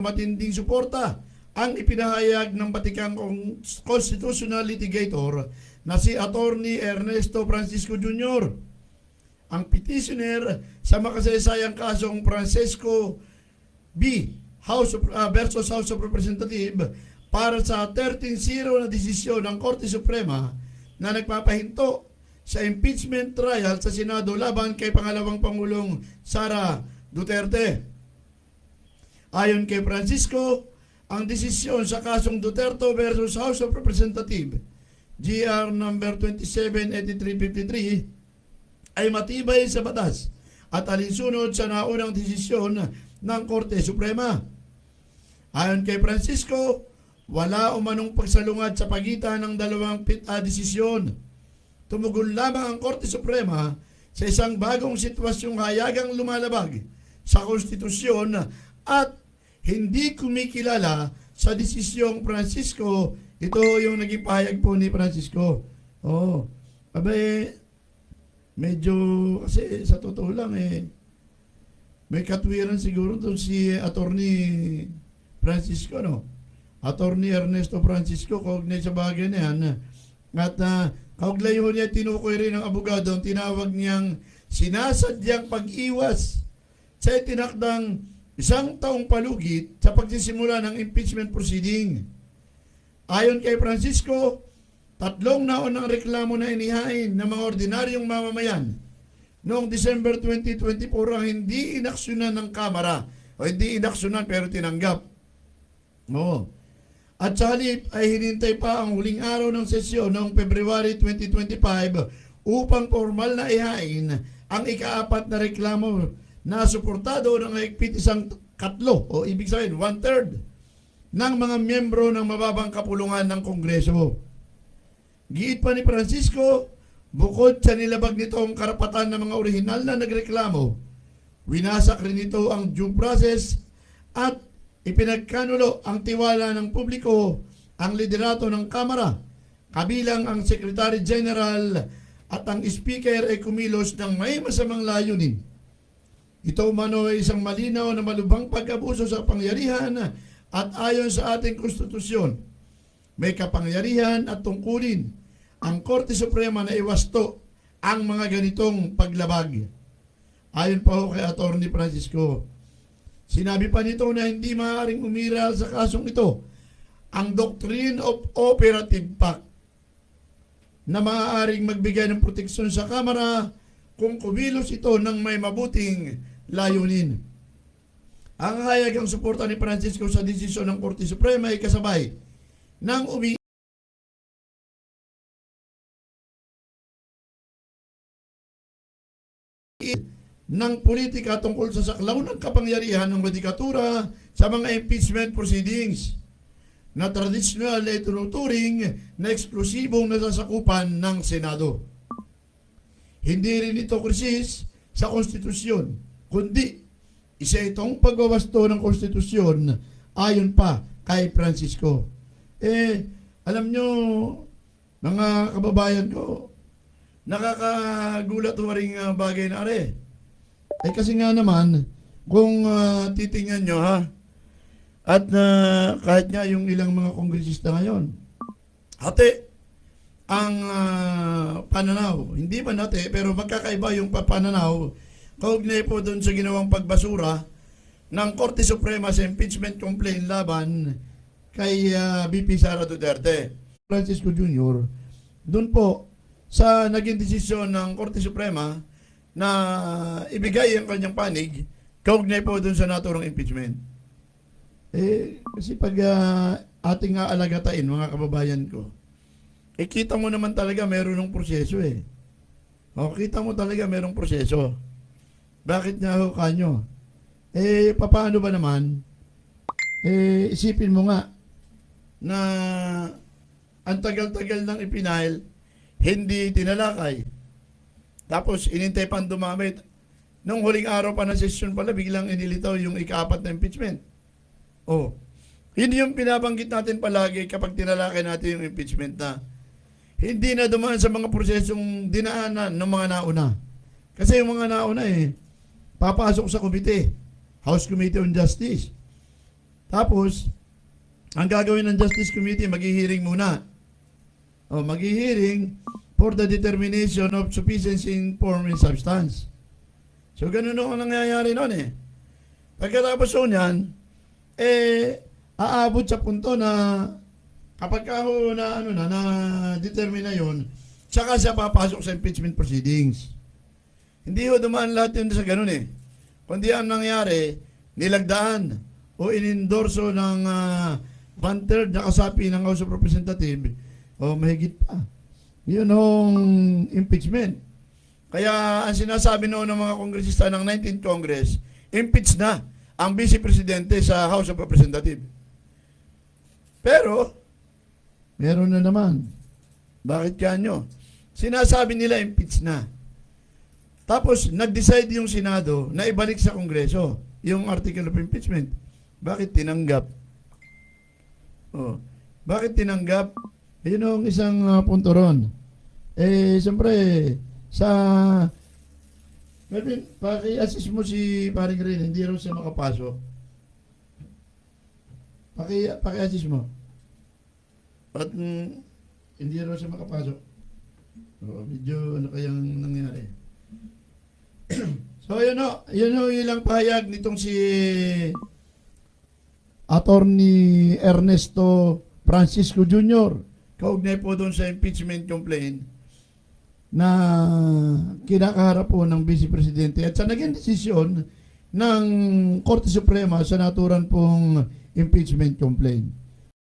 matinding suporta ang ipinahayag ng Batikang Constitutional Litigator na si Attorney Ernesto Francisco Jr. Ang petitioner sa makasaysayang kasong Francesco B. House of, ah, versus House of Representative para sa 13-0 na desisyon ng Korte Suprema na nagpapahinto sa impeachment trial sa Senado laban kay pangalawang Pangulong Sara Duterte. Ayon kay Francisco, ang desisyon sa kasong Duterte versus House of Representative GR number 278353 ay matibay sa batas at alinsunod sa naunang desisyon ng Korte Suprema. Ayon kay Francisco, wala umanong pagsalungat sa pagitan ng dalawang pit- ah, desisyon. Tumugon lamang ang Korte Suprema sa isang bagong sitwasyong hayagang lumalabag sa konstitusyon at hindi kumikilala sa desisyong Francisco. Ito yung naging pahayag po ni Francisco. Oh, abay, medyo, kasi sa totoo lang eh, may katwiran siguro doon si Attorney Francisco, no? Attorney Ernesto Francisco, kaugnay sa bagay na yan. At uh, kaugnay ho niya, tinukoy rin ng abogado, tinawag niyang sinasadyang pag-iwas sa itinakdang isang taong palugit sa pagsisimula ng impeachment proceeding. Ayon kay Francisco, tatlong naon ang reklamo na inihain ng mga ordinaryong mamamayan noong December 2024 ang hindi inaksyonan ng Kamara o hindi inaksyonan pero tinanggap. Oo. At sa halip ay hinintay pa ang huling araw ng sesyon noong February 2025 upang formal na ihain ang ikaapat na reklamo na suportado ng higpit isang katlo o ibig sabihin one-third ng mga miyembro ng mababang kapulungan ng Kongreso. Giit pa ni Francisco, bukod sa nilabag nito ang karapatan ng mga orihinal na nagreklamo, winasak rin nito ang due process at ipinagkanulo ang tiwala ng publiko ang liderato ng Kamara, kabilang ang Secretary General at ang Speaker ay kumilos ng may masamang layunin. Ito umano ay isang malinaw na malubhang pag-abuso sa pangyarihan at ayon sa ating konstitusyon, may kapangyarihan at tungkulin ang Korte Suprema na iwasto ang mga ganitong paglabag. Ayon pa ho kay Atty. Francisco, sinabi pa nito na hindi maaaring umiral sa kasong ito ang Doctrine of Operative Fact na maaaring magbigay ng proteksyon sa Kamara kung kumilos ito ng may mabuting layunin. Ang hayag ang suporta ni Francisco sa desisyon ng Korte Suprema ay kasabay ng umi ng politika tungkol sa saklaw ng kapangyarihan ng madikatura sa mga impeachment proceedings na tradisyonal ay tunuturing na eksklusibong nasasakupan ng Senado. Hindi rin ito krisis sa konstitusyon, kundi isa itong pagwawasto ng konstitusyon ayon pa kay Francisco. Eh, alam nyo, mga kababayan ko, nakakagulat o ring uh, bagay na are. Eh kasi nga naman, kung ah, titingnan nyo ha, at ah, kahit nga yung ilang mga kongresista ngayon, ate, ang ah, pananaw, hindi man ate, pero magkakaiba yung pa- pananaw, kaugnay po doon sa ginawang pagbasura ng Korte Suprema sa impeachment complaint laban kay ah, BP Sara Duterte. Francisco Jr., doon po sa naging desisyon ng Korte Suprema na ibigay ang kanyang panig, kaugnay po doon sa naturang impeachment. Eh, kasi pag ah, ating aalagatain, mga kababayan ko, eh kita mo naman talaga meron ng proseso eh. O, kita mo talaga merong proseso. Bakit nga ho kanyo? Eh, papaano ba naman? Eh, isipin mo nga na ang tagal-tagal ng ipinahil, hindi tinalakay. Tapos, inintay pang dumamit. Nung huling araw pa ng session pala, biglang inilitaw yung ikaapat na impeachment. Oh. Hindi yung pinabanggit natin palagi kapag tinalakay natin yung impeachment na hindi na dumaan sa mga prosesong dinaanan ng mga nauna. Kasi yung mga nauna eh, papasok sa komite, House Committee on Justice. Tapos, ang gagawin ng Justice Committee, maghihiring muna. O, maghihiring for the determination of sufficiency in form and substance. So, ganun ang nangyayari noon eh. Pagkatapos so niyan, eh, aabot sa punto na kapag ka ho na, ano na, na determine na yun, tsaka siya papasok sa impeachment proceedings. Hindi ho dumaan lahat yun sa ganun eh. Kundi ang nangyari, nilagdaan o inendorso ng uh, one-third na kasapi ng House of Representatives o mahigit pa. Yun ang impeachment. Kaya ang sinasabi noon ng mga kongresista ng 19th Congress, impeach na ang Vice Presidente sa House of Representatives. Pero, meron na naman. Bakit kanyo? Sinasabi nila impeach na. Tapos, nag-decide yung Senado na ibalik sa Kongreso yung article of impeachment. Bakit tinanggap? Oh, bakit tinanggap? Yun ang isang uh, punto ron. Eh, siyempre, sa... Melvin, paki-assist mo si paring Rin, hindi raw siya makapasok. Paki, paki-assist mo. At mm, hindi raw siya makapasok. Oo, medyo ano kayang. So, yun o. Yun o ilang pahayag nitong si Attorney Ernesto Francisco Jr. Kaugnay po doon sa impeachment complaint na kinakaharap po ng Vice Presidente at sa naging desisyon ng Korte Suprema sa naturan pong impeachment complaint.